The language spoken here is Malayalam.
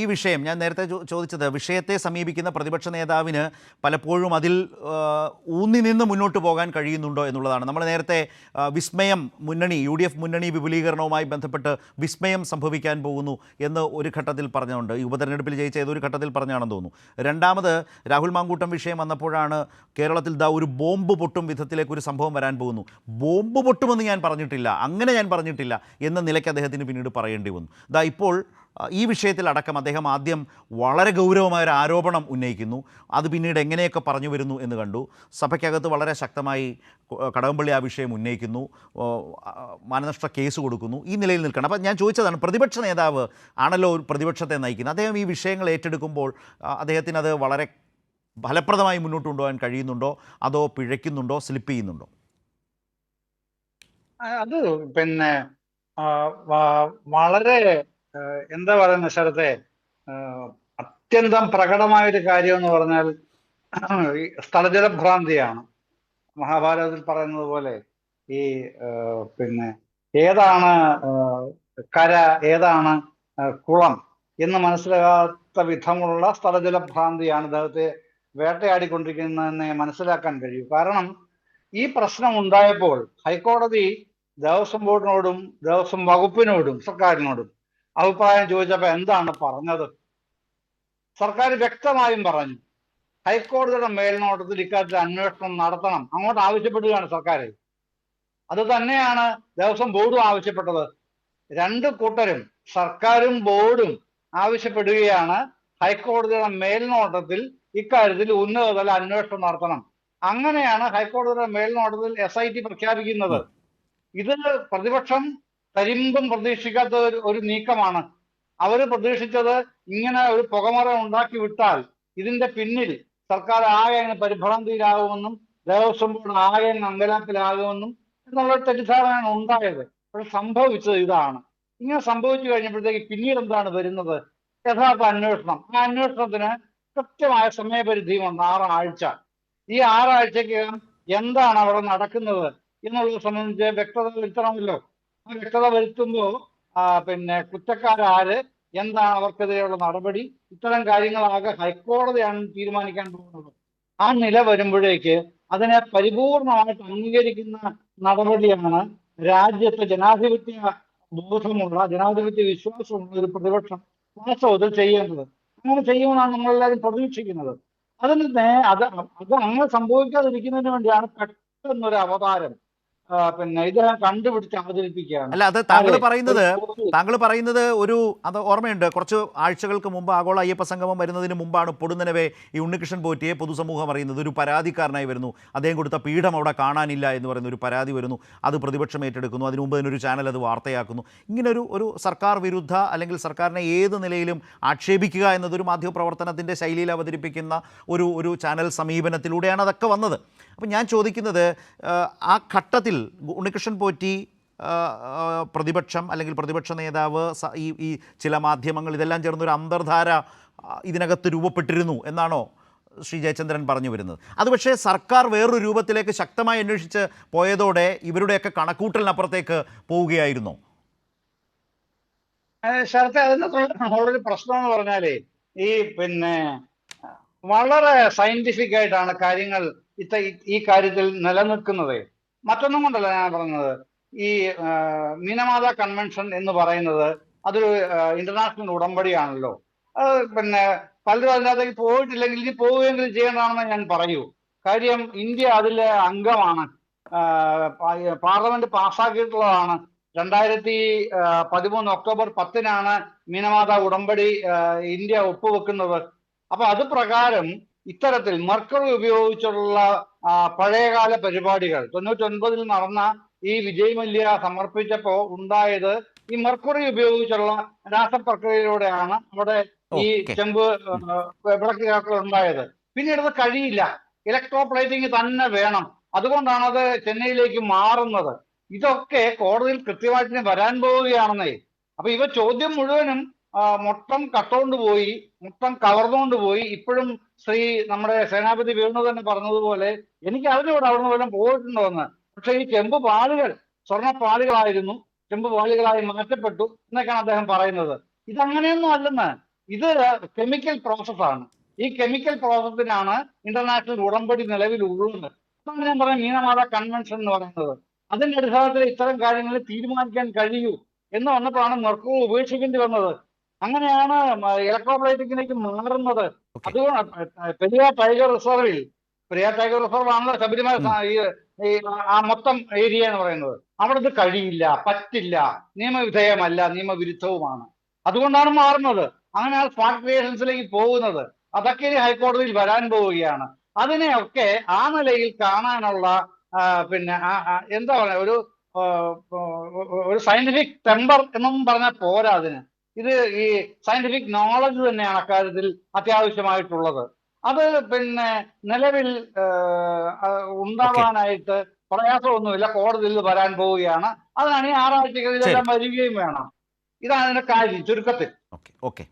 ഈ വിഷയം ഞാൻ നേരത്തെ ചോദിച്ചത് വിഷയത്തെ സമീപിക്കുന്ന പ്രതിപക്ഷ നേതാവിന് പലപ്പോഴും അതിൽ ഊന്നി നിന്ന് മുന്നോട്ട് പോകാൻ കഴിയുന്നുണ്ടോ എന്നുള്ളതാണ്. നമ്മൾ നേരത്തെ വിസ്മയം മുന്നണി യു ഡി എഫ് മുന്നണി വിപുലീകരണവുമായി ബന്ധപ്പെട്ട് വിസ്മയം സംഭവിക്കാൻ പോകുന്നു എന്ന് ഒരു ഘട്ടത്തിൽ പറഞ്ഞുകൊണ്ട് ഈ ഉപതെരഞ്ഞെടുപ്പിൽ ജയിച്ച ഏതൊരു ഘട്ടത്തിൽ പറഞ്ഞാണെന്ന് തോന്നുന്നു. രണ്ടാമത് രാഹുൽ മാങ്കൂട്ടം വിഷയം വന്നപ്പോഴാണ് കേരളത്തിൽ ദാ ഒരു ബോംബ് പൊട്ടും വിധത്തിലേക്ക് ഒരു സംഭവം വരാൻ പോകുന്നു. ബോംബ് പൊട്ടുമെന്ന് ഞാൻ പറഞ്ഞിട്ടില്ല അങ്ങനെ ഞാൻ പറഞ്ഞിട്ടില്ല എന്ന നിലയ്ക്ക് അദ്ദേഹത്തിന് പിന്നീട് പറയേണ്ടി വന്നു. ദാ ഇപ്പോൾ ഈ വിഷയത്തിൽ അടക്കം അദ്ദേഹം ആദ്യം വളരെ ഗൗരവമായ ഒരു ആരോപണം ഉന്നയിക്കുന്നു. അത് പിന്നീട് എങ്ങനെയൊക്കെ പറഞ്ഞു വരുന്നു എന്ന് കണ്ടു. സഭയ്ക്കകത്ത് വളരെ ശക്തമായി കടകംപള്ളി ആ വിഷയം ഉന്നയിക്കുന്നു. മാനനഷ്ട കേസ് കൊടുക്കുന്നു. ഈ നിലയിൽ നിൽക്കണം. അപ്പം ഞാൻ ചോദിച്ചതാണ് പ്രതിപക്ഷ നേതാവ് ആണല്ലോ പ്രതിപക്ഷത്തെ നയിക്കുന്നത്? അദ്ദേഹം ഈ വിഷയങ്ങൾ ഏറ്റെടുക്കുമ്പോൾ അദ്ദേഹത്തിന് അത് വളരെ ഫലപ്രദമായി മുന്നോട്ട് കൊണ്ടുപോകാൻ കഴിയുന്നുണ്ടോ? അതോ പിഴയ്ക്കുന്നുണ്ടോ? സ്ലിപ്പ് ചെയ്യുന്നുണ്ടോ? അത് പിന്നെ വളരെ എന്താ പറയുന്ന സ്ഥലത്തെ അത്യന്തം പ്രകടമായ ഒരു കാര്യം എന്ന് പറഞ്ഞാൽ ഈ സ്ഥലജലഭ്രാന്തിയാണ്. മഹാഭാരതത്തിൽ പറയുന്നത് പോലെ ഈ പിന്നെ ഏതാണ് കര ഏതാണ് കുളം എന്ന് മനസ്സിലാകാത്ത വിധമുള്ള സ്ഥലജലഭ്രാന്തിയാണ് ഇദ്ദേഹത്തെ വേട്ടയാടിക്കൊണ്ടിരിക്കുന്നതെന്ന് മനസ്സിലാക്കാൻ കഴിയും. കാരണം ഈ പ്രശ്നം ഉണ്ടായപ്പോൾ ഹൈക്കോടതി ദേവസ്വം ബോർഡിനോടും ദേവസ്വം വകുപ്പിനോടും സർക്കാരിനോടും അഭിപ്രായം ചോദിച്ചപ്പോൾ എന്താണ് പറഞ്ഞത്? സർക്കാർ വ്യക്തമായും പറഞ്ഞു ഹൈക്കോടതിയുടെ മേൽനോട്ടത്തിൽ ഇക്കാര്യത്തിൽ അന്വേഷണം നടത്തണം. അങ്ങോട്ട് ആവശ്യപ്പെടുകയാണ് സർക്കാർ അത് തന്നെയാണ് ദേവസ്വം ബോർഡും ആവശ്യപ്പെട്ടത്. രണ്ട് കൂട്ടരും സർക്കാരും ബോർഡും ആവശ്യപ്പെടുകയാണ് ഹൈക്കോടതിയുടെ മേൽനോട്ടത്തിൽ ഇക്കാര്യത്തിൽ ഉന്നതതല അന്വേഷണം നടത്തണം. അങ്ങനെയാണ് ഹൈക്കോടതിയുടെ മേൽനോട്ടത്തിൽ എസ് ഐ ടി പ്രഖ്യാപിക്കുന്നത്. ഇത് പ്രതിപക്ഷം കരിമ്പും പ്രതീക്ഷിക്കാത്ത ഒരു- ഒരു നീക്കമാണ്. അവർ പ്രതീക്ഷിച്ചത് ഇങ്ങനെ ഒരു പുകമറ ഉണ്ടാക്കി വിട്ടാൽ ഇതിന്റെ പിന്നിൽ സർക്കാർ ആകെ അങ്ങ് പരിഭ്രാന്തിയിലാകുമെന്നും ദേവസ്വം ബോർഡ് ആകെ അങ്കലാപ്പിലാകുമെന്നും എന്നുള്ള തെറ്റിദ്ധാരണയാണ് ഉണ്ടായത്. പക്ഷെ സംഭവിച്ചത് ഇതാണ്. ഇങ്ങനെ സംഭവിച്ചു കഴിഞ്ഞപ്പോഴത്തേക്ക് പിന്നീട് എന്താണ് വരുന്നത്? യഥാർത്ഥ അന്വേഷണം. ആ അന്വേഷണത്തിന് കൃത്യമായ സമയപരിധിയുണ്ട് ആറാഴ്ച. ഈ ആറാഴ്ചക്കകം എന്താണ് അവിടെ നടക്കുന്നത് എന്നുള്ളത് സംബന്ധിച്ച് വ്യക്തത വരുത്തണമല്ലോ. വ്യക്തത വരുത്തുമ്പോൾ ആ, പിന്നെ കുറ്റക്കാരാര്? എന്താണ് അവർക്കെതിരെയുള്ള നടപടി? ഇത്തരം കാര്യങ്ങളാകെ ഹൈക്കോടതിയാണ് തീരുമാനിക്കാൻ പോകുന്നത്. ആ നില വരുമ്പോഴേക്ക് അതിനെ പരിപൂർണമായിട്ട് അംഗീകരിക്കുന്ന നടപടിയാണ് രാജ്യത്ത് ജനാധിപത്യ ബോധമുള്ള ജനാധിപത്യ വിശ്വാസമുള്ള ഒരു പ്രതിപക്ഷം വാസ്തവത്തിൽ ചെയ്യേണ്ടത്. അങ്ങനെ ചെയ്യുമെന്നാണ് നമ്മളെല്ലാവരും പ്രതീക്ഷിക്കുന്നത്. അതിന് അത് അത് അങ്ങനെ സംഭവിക്കാതിരിക്കുന്നതിന് വേണ്ടിയാണ് പെട്ടെന്നൊരു അവതാരം. പിന്നെ ഇതെല്ലാം കണ്ടുപിടിച്ച് അവതരിപ്പിക്കുകയാണ്. അല്ല അത് താങ്കൾ പറയുന്നത് താങ്കൾ പറയുന്നത് ഒരു അത് ഓർമ്മയുണ്ട് കുറച്ച് ആഴ്ചകൾക്ക് മുമ്പ് ആഗോള അയ്യപ്പ സംഗമം വരുന്നതിന് മുമ്പാണ് പൊടുന്നനവേ ഈ ഉണ്ണികൃഷ്ണൻ പോറ്റിയെ പൊതുസമൂഹം അറിയുന്നത്. ഒരു പരാതിക്കാരനായി വരുന്നു. അദ്ദേഹം കൊടുത്ത പീഠം അവിടെ കാണാനില്ല എന്ന് പറയുന്ന ഒരു പരാതി വരുന്നു. അത് പ്രതിപക്ഷം ഏറ്റെടുക്കുന്നു. അതിനു മുമ്പ് ഒരു ചാനൽ അത് വാർത്തയാക്കുന്നു. ഇങ്ങനൊരു ഒരു സർക്കാർ വിരുദ്ധ അല്ലെങ്കിൽ സർക്കാരിനെ ഏത് നിലയിലും ആക്ഷേപിക്കുക എന്നതൊരു മാധ്യമപ്രവർത്തനത്തിന്റെ ശൈലിയിൽ അവതരിപ്പിക്കുന്ന ഒരു ഒരു ചാനൽ സമീപനത്തിലൂടെയാണ് അതൊക്കെ വന്നത്. അപ്പം ഞാൻ ചോദിക്കുന്നത് ആ ഘട്ടത്തിൽ ഉണ്ണികൃഷ്ണൻ പോറ്റി പ്രതിപക്ഷം അല്ലെങ്കിൽ പ്രതിപക്ഷ നേതാവ് ഈ ഈ ചില മാധ്യമങ്ങൾ ഇതെല്ലാം ചേർന്നൊരു അന്തർധാര ഇതിനകത്ത് രൂപപ്പെട്ടിരുന്നു എന്നാണോ ശ്രീ ജയചന്ദ്രൻ പറഞ്ഞു വരുന്നത്. അത് പക്ഷേ സർക്കാർ വേറൊരു രൂപത്തിലേക്ക് ശക്തമായി അന്വേഷിച്ച് പോയതോടെ ഇവരുടെയൊക്കെ കണക്കൂട്ടലിനപ്പുറത്തേക്ക് പോവുകയായിരുന്നു. ശരത്തെ അതിനകത്തുള്ള ഉള്ളൊരു പ്രശ്നം എന്ന് പറഞ്ഞാലേ ഈ പിന്നെ വളരെ സയന്റിഫിക് ആയിട്ടാണ് കാര്യങ്ങൾ ഇത്ത ഈ കാര്യത്തിൽ നിലനിൽക്കുന്നത്. മറ്റൊന്നും കൊണ്ടല്ല ഞാൻ പറഞ്ഞത്. ഈ മിനമാത കൺവെൻഷൻ എന്ന് പറയുന്നത് അതൊരു ഇന്റർനാഷണൽ ഉടമ്പടിയാണല്ലോ. അത് പിന്നെ പലരും അതിനകത്തേക്ക് പോയിട്ടില്ലെങ്കിൽ ഇനി പോവുകയെങ്കിലും ചെയ്യേണ്ടതാണെന്ന് ഞാൻ പറയൂ. കാര്യം ഇന്ത്യ അതിലെ അംഗമാണ്. പാർലമെന്റ് പാസ്സാക്കിയിട്ടുള്ളതാണ്. രണ്ടായിരത്തി പതിമൂന്ന് ഒക്ടോബർ പത്തിനാണ് മീനമാത ഉടമ്പടി ഇന്ത്യ ഒപ്പുവെക്കുന്നത്. അപ്പൊ അത് പ്രകാരം ഇത്തരത്തിൽ മർക്കറി ഉപയോഗിച്ചുള്ള പഴയകാല പരിപാടികൾ. തൊണ്ണൂറ്റൊൻപതിൽ നടന്ന ഈ വിജയ് മല്യ സമർപ്പിച്ചപ്പോ ഉണ്ടായത് ഈ മർക്കുറി ഉപയോഗിച്ചുള്ള രാസപ്രക്രിയയിലൂടെയാണ് നമ്മുടെ ഈ ചെമ്പ് ആ, വിളക്ക് കാക്കൽ ഉണ്ടായത്. പിന്നീട് അത് കഴിയില്ല. ഇലക്ട്രോ ഇലക്ട്രോപ്ലേറ്റിംഗ് തന്നെ വേണം. അതുകൊണ്ടാണ് അത് ചെന്നൈയിലേക്ക് മാറുന്നത്. ഇതൊക്കെ കോടതിയിൽ കൃത്യമായിട്ട് വരാൻ പോവുകയാണെന്നേ. അപ്പൊ ഇവ ചോദ്യം മുഴുവനും മൊത്തം കട്ടുകൊണ്ട് പോയി മൊത്തം കവർന്നുകൊണ്ട് പോയി. ഇപ്പോഴും ശ്രീ നമ്മുടെ സേനാപതി വീണു തന്നെ പറഞ്ഞതുപോലെ എനിക്ക് അതിനോട് അവിടുന്ന് വല്ലതും പോയിട്ടുണ്ടോ എന്ന് പക്ഷെ ഈ ചെമ്പ് പാലുകൾ സ്വർണ പാലുകളായിരുന്നു ചെമ്പ് പാലുകളായി മാറ്റപ്പെട്ടു എന്നൊക്കെയാണ് അദ്ദേഹം പറയുന്നത്. ഇതങ്ങനെയൊന്നും അല്ലെന്ന്. ഇത് കെമിക്കൽ പ്രോസസ്സാണ് ഈ കെമിക്കൽ പ്രോസസ്സിനാണ് ഇന്റർനാഷണൽ ഉടമ്പടി നിലവിലുള്ളത് അതാണ് ഞാൻ പറഞ്ഞ മീനമാത കൺവെൻഷൻ എന്ന് പറയുന്നത്. അതിന്റെ അടിസ്ഥാനത്തിൽ ഇത്തരം കാര്യങ്ങൾ തീരുമാനിക്കാൻ കഴിയൂ എന്ന് വന്നപ്പോഴാണ് മെർക്കൂർ ഉപേക്ഷിക്കേണ്ടി വന്നത്. അങ്ങനെയാണ് ഇലക്ട്രോപ്ലൈറ്റിക്കിലേക്ക് മാറുന്നത്. അതുകൊണ്ട് പെരിയ ടൈഗർ റിസർവിൽ പെരിയ ടൈഗർ റിസർവ് ആണല്ലോ ശബരിമല ഈ ആ മൊത്തം ഏരിയ എന്ന് പറയുന്നത്. അവിടെ ഇത് കഴിയില്ല പറ്റില്ല നിയമവിധേയമല്ല നിയമവിരുദ്ധവുമാണ്. അതുകൊണ്ടാണ് മാറുന്നത്. അങ്ങനെയാണ് സ്മാർട്ട് ക്രിയേഷൻസിലേക്ക് പോകുന്നത്. അതൊക്കെ ഇനി ഹൈക്കോടതിയിൽ വരാൻ പോവുകയാണ്. അതിനെയൊക്കെ ആ നിലയിൽ കാണാനുള്ള പിന്നെ ആ- ആ, എന്താ പറയുക ഒരു ഒരു സയന്റിഫിക് ടെമ്പർ എന്നൊന്നും പറഞ്ഞാൽ പോരാ അതിന്. ഇത് ഈ സയന്റിഫിക് നോളജ് തന്നെയാണ് അക്കാര്യത്തിൽ അത്യാവശ്യമായിട്ടുള്ളത്. അത് പിന്നെ നിലവിൽ ഉണ്ടാവാനായിട്ട് പ്രയാസമൊന്നുമില്ല. കോടതിയിൽ വരാൻ പോവുകയാണ്. അതിനാണ് ഈ ആറാഴ്ചകളിൽ ഇതെല്ലാം വരികയും വേണം. ഇതാണ് അതിന്റെ കാര്യം ചുരുക്കത്തിൽ. Okay okay.